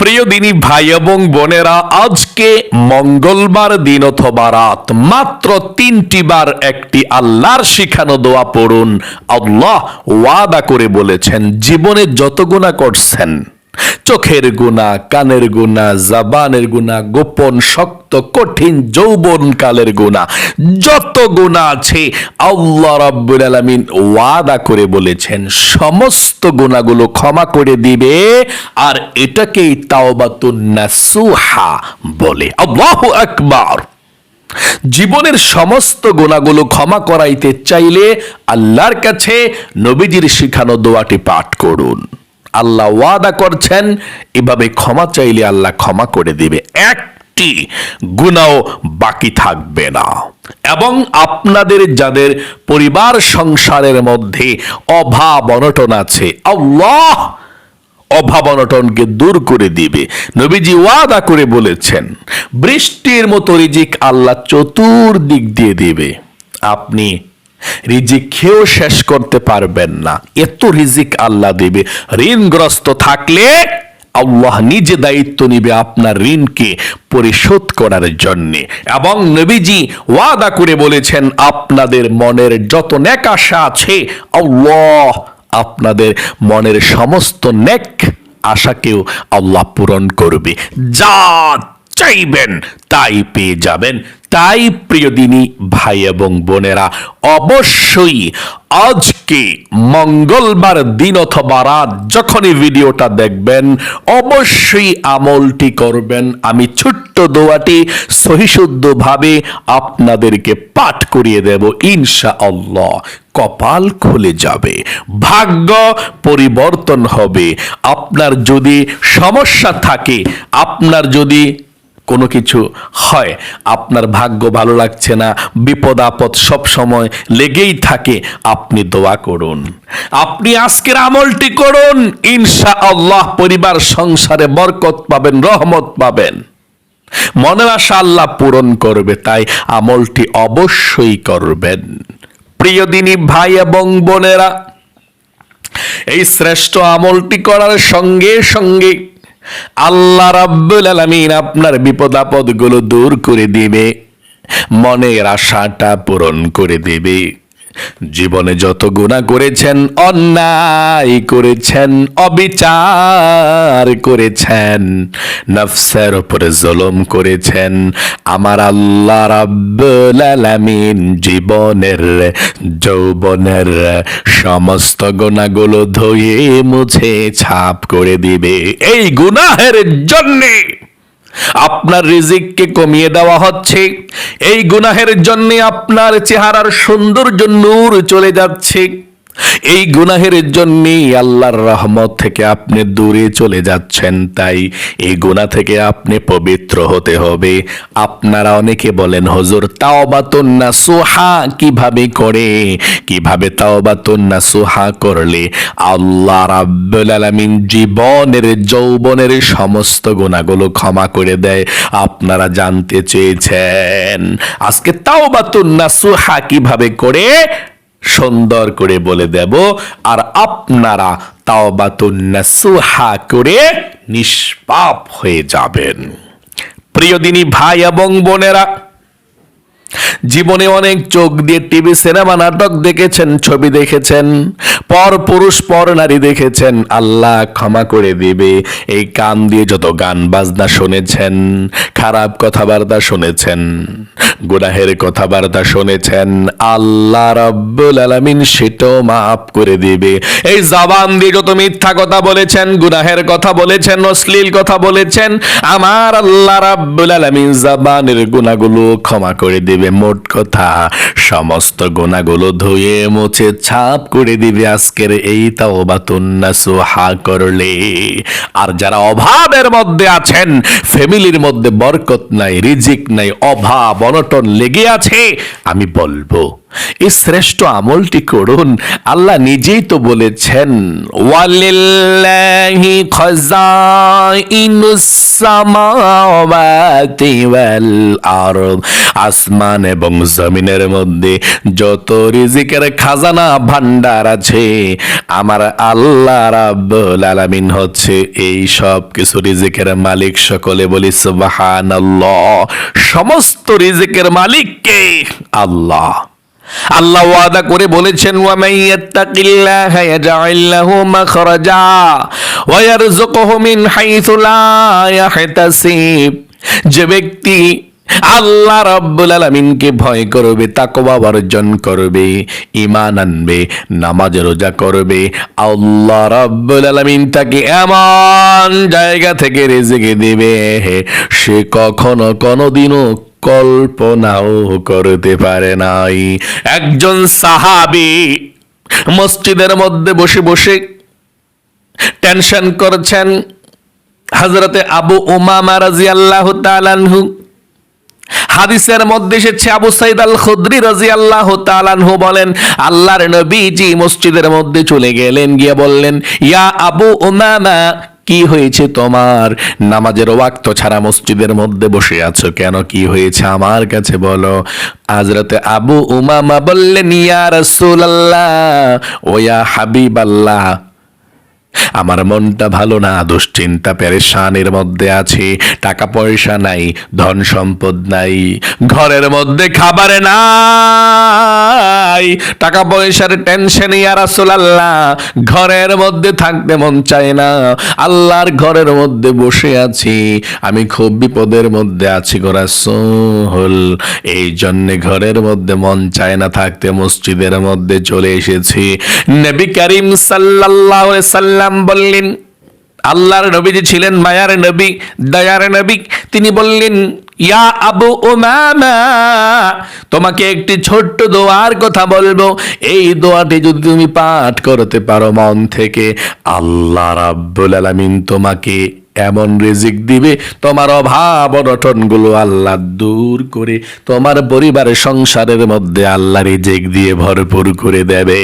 প্রিয় দিনী ভাই এবং বোনেরা, আজকে মঙ্গলবার দিন অথবা রাত, মাত্র তিনটি বার একটি আল্লাহর শিখানো দোয়া পড়ুন। আল্লাহ ওয়াদা করে বলেছেন, জীবনে যত গুণা করছেন চোখের গুণা, কানের গুণা, জাবানের গুণা, গোপন, শক্ত, কঠিন, যৌবন কালের গুণা। যত গুণা আছে আল্লাহ রাব্বুল আলামিন ওয়াদা করে বলেছেন, সমস্ত গুণাগুলো ক্ষমা করে দিবে আর এটাকেই তাওবাতুন নাসুহা বলে। আল্লাহু আকবার। জীবনের সমস্ত গুণাগুলো ক্ষমা করাইতে চাইলে আল্লাহর কাছে নবীজির শিখানো দোয়াটি পাঠ করুন। আল্লাহ ওয়াদা করছেন, এভাবে ক্ষমা চাইলে আল্লাহ ক্ষমা করে দিবে। একটি গুণাও বাকি থাকবে না। এবং আপনাদের, যাদের পরিবার সংসারের মধ্যে অভাব অনটন আছে, আল্লাহ অভাব অনটনকে দূর করে দিবে। নবীজি ওয়াদা করে বলেছেন, বৃষ্টির মতো রিজিক আল্লাহ চতুর্দিক দিয়ে দিবে। আপনি রিজিক খেয়েও শেষ করতে পারবেন না। এত রিজিক আল্লাহ দেবে। ঋণগ্রস্ত থাকলে আল্লাহ নিজে দায়িত্ব নিবে আপনার ঋণকে পরিশোধ করার জন্য। এবং নবীজি ওয়াদা করে বলেছেন, আপনাদের মনের যত নেক আশা আছে, আল্লাহ আপনাদের মনের সমস্ত নেক আশাকেও আল্লাহ পূরণ করবে। যা চাইবেন, তাই পেয়ে যাবেন। তাই প্রিয় দিনী, ভাই এবং বোনেরা, অবশ্যই আজকে মঙ্গলবার দিন অথবা রাত যখনই ভিডিওটা দেখবেন, অবশ্যই আমলটি করবেন। আমি ছোট্ট দোয়াটি সহিশুদ্ধভাবে আপনাদেরকে পাঠ করিয়ে দেব ইনশা আল্লাহ কপাল খুলে যাবে, ভাগ্য পরিবর্তন হবে। আপনার যদি সমস্যা থাকে, আপনার যদি কোনো কিছু হয়, আপনার ভাগ্য ভালো লাগছে না, বিপদ আপদ সব সময় লেগেই থাকে, আপনি দোয়া করুন। আপনি আজকের আমলটি করুন ইনশা আল্লাহ পরিবার সংসারে বরকত পাবেন, রহমত পাবেন। মনের আশা আল্লাহ পূরণ করবে, তাই আমলটি অবশ্যই করবেন। প্রিয় দিনী ভাই এবং বোনেরা, এই শ্রেষ্ঠ আমলটি করার সঙ্গে সঙ্গে আল্লাহ রাব্বুল আলামিন আপনার বিপদ আপদগুলো দূর করে দিবে। মনের আশাটা পূরণ করে দেবে। জীবনে যত গুণা করেছেন, অন্যায় করেছেন, অবিচার করেছেন, নফসের উপরে জলম করেছেন, আমার আল্লাহ রাব্বুল জীবনের, যৌবনের সমস্ত গুণাগুলো ধুয়ে মুছে ছাপ করে দিবে এই গুনাহের জন্যে। আপনার রিজিককে কমিয়ে দেওয়া হচ্ছে। এই গুনাহের জন্য আপনার চেহারার সৌন্দর্য নূর চলে যাচ্ছে। এই গুনাহের জন্যই আল্লাহর রহমত থেকে আপনি দূরে চলে যাচ্ছেন, তাই এই গুনাহ থেকে আপনি পবিত্র হতে হবে। আপনারা অনেকে বলেন, হজুর তাওবাতুন্না সোহা কীভাবে করে? কীভাবে তাওবাতুন্না সোহা করলে আল্লাহ রাব্বুল আলামিন জীবনের, যৌবনের সমস্ত গুণাগুলো ক্ষমা করে দেয়? আপনারা জানতে চেয়েছেন, আজকে তাওবাতুন্না সোহা কীভাবে করে? সুন্দর করে বলে দেব, আর আপনারা তাও তাওবাতুন্নাসুহা করে নিষ্পাপ হয়ে যাবেন। প্রিয় দিনী ভাই এবং বোনেরা জীবনে অনেক চোখ দিয়ে টিভি, সিনেমা, নাটক দেখেছেন, ছবি দেখেছেন। পর পুরুষ, পর নারী দেখেছেন। আল্লাহ ক্ষমা করে দিবে। এই কান দিয়ে যত গান, বাজনা শুনেছেন, খারাপ কথাবার্তা শুনেছেন, গুনাহের কথাবার্তা শুনেছেন, আল্লাহ রাব্বুল আলামিন সেটাও মাফ করে দিবে। এই জবান দিয়ে যত মিথ্যা কথা বলেছেন, গুনাহের কথা বলেছেন, অশ্লীল কথা বলেছেন, আমার আল্লাহ রাব্বুল আলামিন জবানের গুনাহগুলো ক্ষমা করে দিবে। মোট কথা। সমস্ত গোনাগুলো ধুয়ে মুছে ছাপ করে দিবে আজকের এই তাওবাতুন হা করলে। আর যারা অভাবের মধ্যে আছেন, ফ্যামিলির মধ্যে বরকত নাই, রিজিক নাই, অভাব, অনটন লেগে আছে, আমি বলব এই শ্রেষ্ঠ আমলটি করুন। আল্লাহ নিজেই তো বলেছেন আসমান এবং জমিনের মধ্যে যত রিজিকের খাজানা ভান্ডার আছে, আমার আল্লাহ রাব্বুল আলামিন হচ্ছে এই সব কিছু রিজিকের মালিক সকলে বলি, সুবহানাল্লাহ। সমস্ত রিজিকের মালিক কে আল্লাহ। আল্লাহ ওয়াদা করে বলেছেন যে ব্যক্তি আল্লাহ রাব্বুল আলামিনকে ভয় করবে, তাকওয়া অর্জন করবে, ঈমান আনবে, নামাজ রোজা করবে, আল্লাহ রাব্বুল আলামিন তাকে এমন জায়গা থেকে রিজিক দিবে, সে কখনো কোনোদিনও কল্পনাও করতে পারে নাই। একজন সাহাবি মসজিদের মধ্যে বসে বসে টেনশন করছেন। হজরতে আবু উমামা রাজি আল্লাহ তালানহু হাদিসের মধ্যে এসেছে, আবু সাইদ আল খুদ্রি রাজি আল্লাহ তালানহু বলেন, আল্লাহর নবীজি মসজিদের মধ্যে চলে গেলেন। গিয়ে বললেন, ইয়া আবু উমামা কি হয়েছে তোমার? নামাজের ওয়াক্ত ছাড়া মসজিদের মধ্যে বসে আছো কেন? কি হয়েছে আমার কাছে বলো। আজরাতে আবু উমামা বললেন, ইয়া রাসূলুল্লাহ, ও ইয়া হাবিবাল্লাহ আমার মনটা ভালো না, দুশ্চিন্তা পেরেশানের মধ্যে আছে টাকা পয়সা নাই ধন সম্পদ নাই, ঘরের মধ্যে খাবারে নাই টাকা পয়সার টেনশন ইয়া রাসূলুল্লাহ, ঘরের মধ্যে থাকতে মন চায় না, আল্লাহর ঘরের মধ্যে বসে আছি, আমি খুব বিপদের মধ্যে আছি গো রাসূল, এই জন্যে ঘরের মধ্যে মন চায় না থাকতে, মসজিদের মধ্যে চলে এসেছি, নবী করিম সাল্লাল্লাহু আলাইহি বললেন, আল্লাহর নবী যে ছিলেন, মায়ার নবী, দয়ার নবী। তিনি বললেন, ইয়া আবু উমামা, তোমাকে একটি ছোট্ট দোয়ার কথা বলব। এই দোয়াটি যদি তুমি পাঠ করতে পারো মন থেকে, আল্লাহ রাব্বুল আলামিন তোমাকে এমন রিজিক দিবে, তোমার অভাব অনটনগুলো আল্লাহ দূর করে, তোমার পরিবারের সংসারের মধ্যে আল্লাহ রিজিক দিয়ে ভরপুর করে দেবে।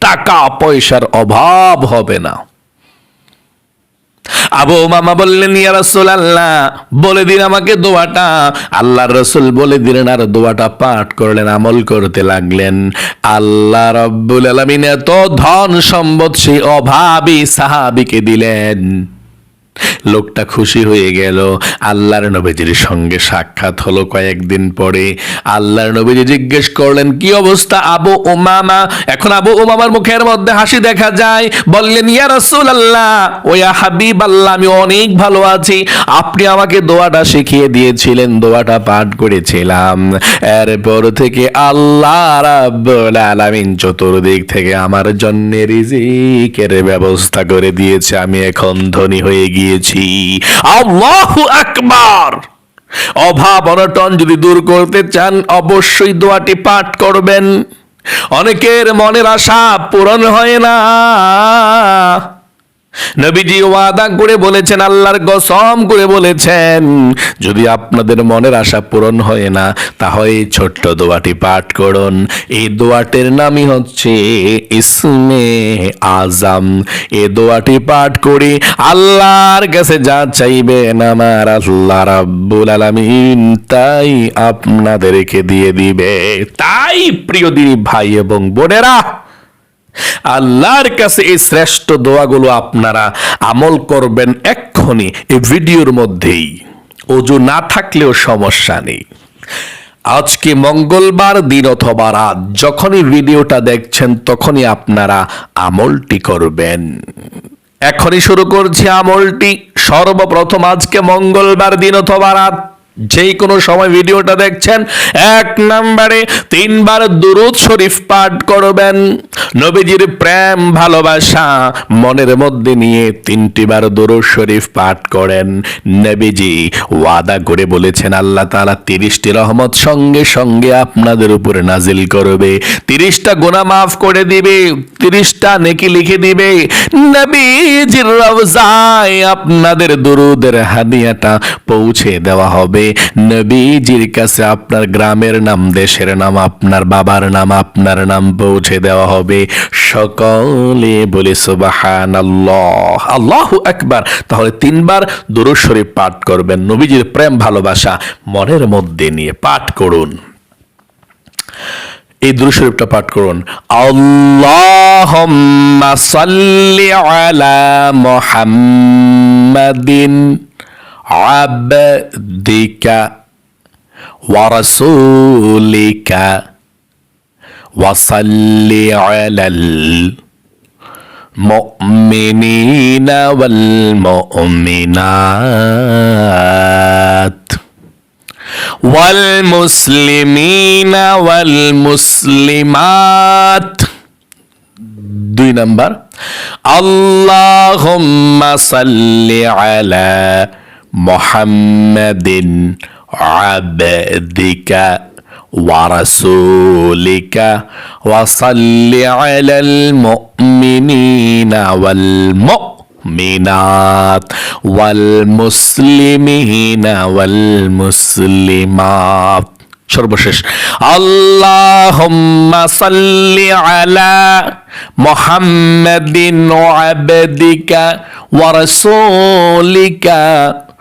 টাকা পয়সার অভাব হবে না। আবু মামা বললেন, ইয়া রাসুল আল্লাহ বলে দিন আমাকে দোয়াটা। আল্লাহ রসুল বলে দিলেন, আর দোয়াটা পাঠ করলেন, আমল করতে লাগলেন। আল্লাহ রব্বুল আলামিন এত ধন সম্পদ সেই অভাবী সাহাবিকে দিলেন। লোকটা খুশি হয়ে গেল। আল্লাহর নবীজির সঙ্গে সাক্ষাৎ হলো কয়েকদিন পরে। আল্লাহর নবীজি জিজ্ঞেস করলেন, কি অবস্থা আবু উমামা? এখন আবু উমামার মুখের মধ্যে হাসি দেখা যায়। বললেন, ইয়া রাসূল আল্লাহ ওয়া হাবিব আল্লাহ আমি অনেক ভালো আছি। আপনি আমাকে দোয়াটা শিখিয়ে দিয়েছিলেন, দোয়াটা পাঠ করেছিলাম। এরপর থেকে আল্লাহ রাব্বুল আলামিন চতুর্দিক থেকে আমার জন্য রিজিকের ব্যবস্থা করে দিয়েছে। আমি এখন ধনী হয়ে গিয়েছি আল্লাহু আকবার! অভাব অনটন যদি দূর করতে চান, অবশ্যই দোয়াটি পাঠ করবেন। অনেকের মনের আশা পূরণ হয় না। নবীজি ওয়াদা করে বলেছেন, আল্লাহর কসম করে বলেছেন, যদি আপনাদের মনের আশা পূরণ হয় না, তাহলে ছোট্ট দোয়াটি পাঠ করুন। এই দোয়াটির নামই হচ্ছে ইসমে আজম। এই দোয়াটি পাঠ করি, আল্লাহর কাছে যা চাইবেন আমার আল্লাহ রাব্বুল আলামিন তাই আপনাদেরকে দিয়ে দিবে। তাই প্রিয় দিদি ভাই এবং বোনেরা আল্লাহর কাছে এই শ্রেষ্ঠ দোয়াগুলো আপনারা আমল করবেন এক্ষুনি এই ভিডিওর মধ্যেই। অজু না থাকলেও সমস্যা নেই। আজকে মঙ্গলবার দিন অথবা রাত, যখনই ভিডিওটা দেখছেন তখনই আপনারা আমলটি করবেন। এখনই শুরু করছি আমলটি। সর্বপ্রথম আজকে মঙ্গলবার দিন অথবা রাত। যেই কোনো সময় ভিডিওটা দেখছেন, এক নম্বরে তিনবার দুরুদ শরীফ পাঠ করবেন। নবীজির প্রেম, ভালোবাসা, মনের মধ্যে নিয়ে তিনটি বার দুরুদ শরীফ পাঠ করেন। নবীজি ওয়াদা করে বলেছেন, আল্লাহ তাআলা তিরিশটি রহমত সঙ্গে সঙ্গে আপনাদের উপরে নাজিল করবে। তিরিশটা গুনাহ মাফ করে দিবে, তিরিশটা নেকি লিখে দিবে। নবীজির রওজায় আপনাদের দুরুদের হাদিয়াটা পৌঁছে দেওয়া হবে। করে নবীজির কাছে আপনার গ্রামের নাম, দেশের নাম, আপনার বাবার নাম, আপনার নাম পৌঁছে দেওয়া হবে। সকলে বলে সুবাহান আল্লাহ আল্লাহু একবার তাহলে তিনবার দুরুদ শরীফ পাঠ করবেন। নবীজির প্রেম, ভালোবাসা মনের মধ্যে নিয়ে পাঠ করুন। এই দুরূদ শরীফটা পাঠ করুন। আল্লাহুম্মা সাল্লি আলা মুহাম্মাদিন। আবদিকা ওয়া রাসূলিকা ওয়া সাল্লি আলাল المؤمنين والمؤمنات والمسلمين والمسلمات দুই নাম্বার আল্লাহুম্মা সাল্লি আলা মুহাম্মাদিন আবদিকা ورسولك وصل على المؤمنين والمؤمنات والمسلمين والمسلمات সর্বশেষ আল্লাহুম্মা সাল্লি আলা মুহাম্মাদিন আবদিকা ওয়া রাসূলিকা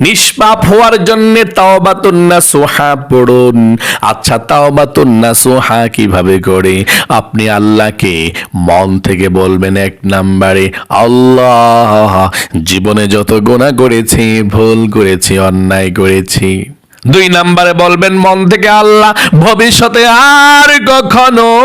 নিষ্পাপ হওয়ার জন্য তাওবাতুন্না সোহা পড়ুন। আচ্ছা তাওবাতুন্না সোহা কীভাবে করে? আপনি আল্লাহকে মন থেকে বলবেন এক নাম্বারে, আল্লাহ, জীবনে যত গোনা করেছি, ভুল করেছি, অন্যায় করেছি। দুই নাম্বারে বলবেন, মন থেকে আল্লাহ ভবিষ্যতে আর কখনো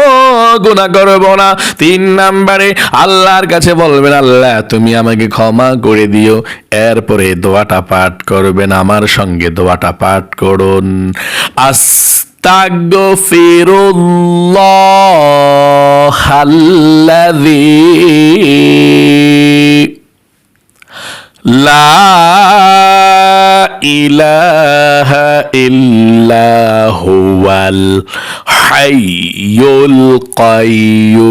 গুণা করব না। তিন নাম্বারে আল্লাহর কাছে বলবেন, আল্লাহ, তুমি আমাকে ক্ষমা করে দিও। এরপরে দোয়াটা পাঠ করবেন, আমার সঙ্গে দোয়াটা পাঠ করুন। আস্তাগফিরুল্লাহ আল্লাযী ইলাহা ইল্লাহুয়াল হাইয়ুল কাইয়ুম।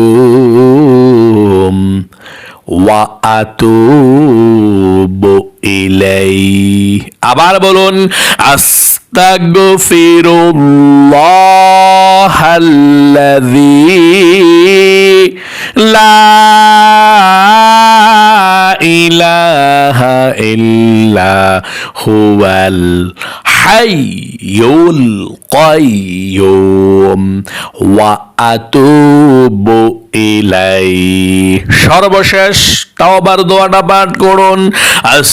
ওয়া আতুবু ইলাই আবার বলুন আস্তাগফিরুল্লাহাল্লাযী লা ইলাহা ইল্লা হুয়াল হাইয়ুল কাইয়ুম ওয়া আতুবু ইলাই সর্বশেষ তাওবার দোয়াটা পাঠ করুন। আস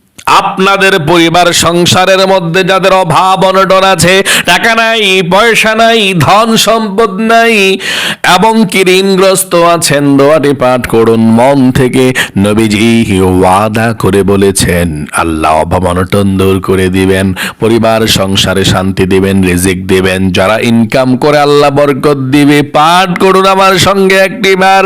আপনাদের পরিবার সংসারের মধ্যে যাদের অভাব, অনটন আছে, টাকা নাই, পয়সা নাই, ধন সম্পদ নাই এবং কি ঋণগ্রস্ত আছেন, দোয়াটি পাঠ করুন। মন থেকে নবীজি ওয়াদা করে বলেছেন, আল্লাহ অভাব, অনটন দূর করে দিবেন, পরিবার, সংসারে শান্তি দিবেন, রিজিক দিবেন, যারা ইনকাম করে আল্লাহ বরকত দিবে। পাঠ করুন আমার সঙ্গে একটি বার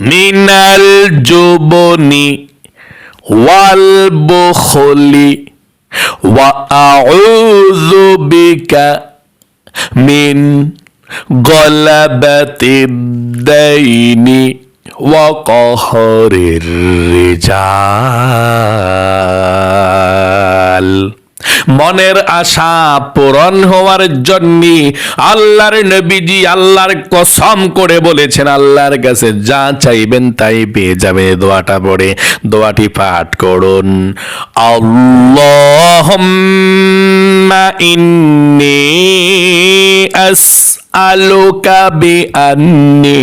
মিনাল জুবনি ওয়াল বুখলি ওয়া বিকা মিন গলাবাতি দাইনি কহরির রিজাল। মনের আশা পূরণ হওয়ার জন্য আল্লাহর নবীজি আল্লাহর কসম করে বলেছেন, আল্লাহর কাছে যা চাইবেন তাই পেয়ে যাবে। দোয়াটা পড়ে, দোয়াটি পাঠ করুন। আল্লাহুম্মা ইন্নী আসআলুকা বিআন্নী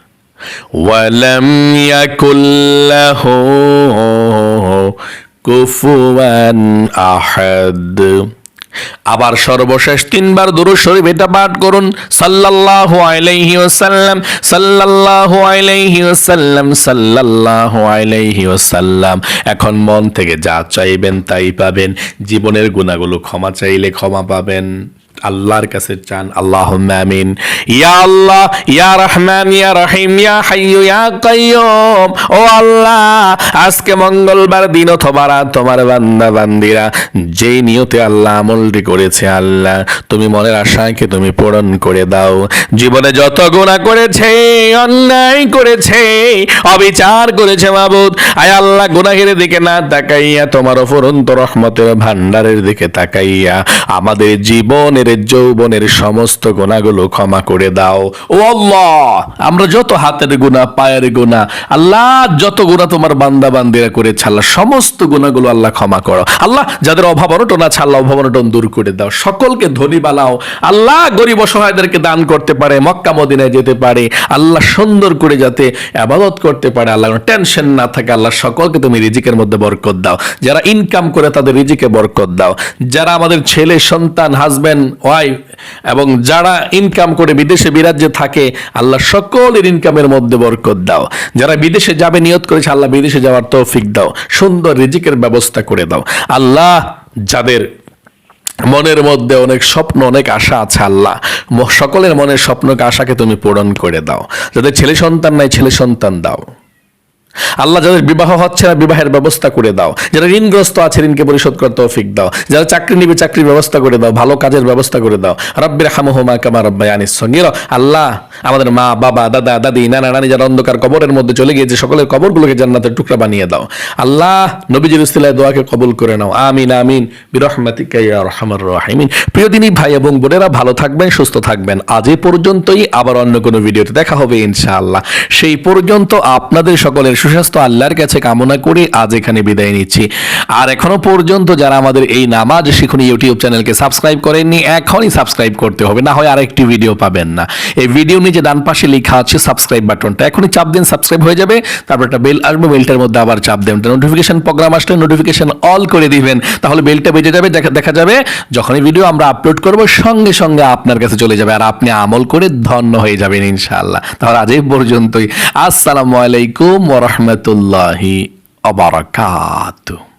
ওয়ালাম ইয়াকুল্লাহ كفوا আহাদ আবার সর্বশেষ তিনবার দুরু শরীফ এটা পাঠ করুন। সাল্লাল্লাহু আলাইহি ওয়াসাল্লাম, সাল্লাল্লাহু আলাইহি ওয়াসাল্লাম, সাল্লাল্লাহু আলাইহি ওয়াসাল্লাম। এখন মন থেকে যা চাইবেন তাই পাবেন। জীবনের গুণাগুলো ক্ষমা চাইলে ক্ষমা পাবেন। আল্লাহর কাছে চান। আল্লাহ আমিন। ইয়া আল্লাহ, ইয়া রহমান, ইয়া রহিম, ইয়া হাইয়ু, ইয়া কাইয়ুম। ও আল্লাহ, আজকে মঙ্গলবার দিন অথবা রাত তোমার বান্দা বান্দিরা যেই নিয়তে আল্লাহ আমলটি করেছে আল্লাহ, তুমি মনের আশাকে তুমি পূরণ করে দাও। জীবনে যত গুণা করেছে, অন্যায় করেছে, অবিচার করেছে মাবুদ, আয় আল্লাহ গুনাহের দিকে না তাকাইয়া তোমার অফুরন্ত রহমতের ভান্ডারের দিকে তাকাইয়া আমাদের জীবনের যৌবনের সমস্ত গুণাগুলো ক্ষমা করে দাও। ও আল্লাহ, আমরা যত হাতের গুণা পায়ের গুণা আল্লাহ যত গুণা তোমার বান্দা বান্দিরা করেছে আল্লাহ সমস্ত গুণাগুলো আল্লাহ ক্ষমা করো। আল্লাহ, যাদের অভাব অনটন আছে, আল্লাহ অভাব অনটন দূর করে দাও। সকলকে ধনী বানাও। আল্লাহ গরিব অসহায়দেরকে দান করতে পারে, মক্কা, মদিনায় যেতে পারে। আল্লাহ সুন্দর করে যাতে আবাদত করতে পারে, আল্লাহ টেনশন না থাকে। আল্লাহ সকলকে তুমি রিজিকের মধ্যে বরকত দাও। যারা ইনকাম করে তাদের রিজিকে বরকত দাও। যারা আমাদের ছেলে, সন্তান হাজবেন্ড ওয়াইফ এবং যারা ইনকাম করে বিদেশে বিরাজ্যে থাকে, আল্লাহ সকলের ইনকামের মধ্যে বরকত দাও। যারা বিদেশে যাবে, নিয়ত করেছে, আল্লাহ বিদেশে যাওয়ার তৌফিক দাও। সুন্দর রিজিকের ব্যবস্থা করে দাও। আল্লাহ যাদের মনের মধ্যে অনেক স্বপ্ন, অনেক আশা আছে, আল্লাহ সকলের মনের স্বপ্নকে, আশাকে তুমি পূরণ করে দাও। যাদের ছেলে সন্তান নাই, ছেলে সন্তান দাও। আল্লাহ যাদের বিবাহ হচ্ছে না, বিবাহের ব্যবস্থা করে দাও। যারা ঋণগ্রস্ত আছে, ঋণকে পরিশোধ করতে তৌফিক দাও। যারা চাকরি নিবে, চাকরির ব্যবস্থা করে দাও। ভালো কাজের ব্যবস্থা করে দাও। রব্বির হামহুমা কামা রব্বায়ানিস সগীর। আল্লাহ, আমাদের মা, বাবা, দাদা, দাদি, নানা, নানি যারা অন্ধকার কবরের মধ্যে চলে গিয়েছে, সকলের কবরগুলোকে জান্নাতের টুকরা বানিয়ে দাও। আল্লাহ, নবীজির উসিলায় দোয়াকে কবুল করে নাও। আমিন আমিন। বিরহমাতিকা ইয়া রাহিমিন। প্রিয় দিনী ভাই এবং বোনেরা, ভালো থাকবেন, সুস্থ থাকবেন। আজ এ পর্যন্তই। আবার অন্য কোনো ভিডিওতে দেখা হবে ইনশাআল্লাহ। সেই পর্যন্ত আপনাদের সকলের সুস্বাস্থ্য আল্লাহর কাছে কামনা করে আজ এখানে বিদায় নিচ্ছি। আর এখনও পর্যন্ত যারা আমাদের এই নামাজ শিখুন ইউটিউব চ্যানেলকে সাবস্ক্রাইব করেননি, এখনই সাবস্ক্রাইব করতে হবে, না হয় আরেকটি ভিডিও পাবেন না। এই ভিডিও নিচে ডান পাশে লেখা আছে সাবস্ক্রাইব বাটনটা। এখনই চাপ দিন, সাবস্ক্রাইব হয়ে যাবে, তারপর একটা বেল আসবে, বেলটার মধ্যে আবার চাপ দেবেন নোটিফিকেশন প্রোগ্রাম আসলে নোটিফিকেশন অল করে দিবেন, তাহলে বেলটা বেজে যাবে, দেখা যাবে, যখনই ভিডিও আমরা আপলোড করব, সঙ্গে সঙ্গে আপনার কাছে চলে যাবে, আর আপনি আমল করে ধন্য হয়ে যাবেন ইনশাআল্লাহ। তাহলে আজ এই পর্যন্তই। আসসালামু আলাইকুম ওয়া ورحمة الله وبركاته.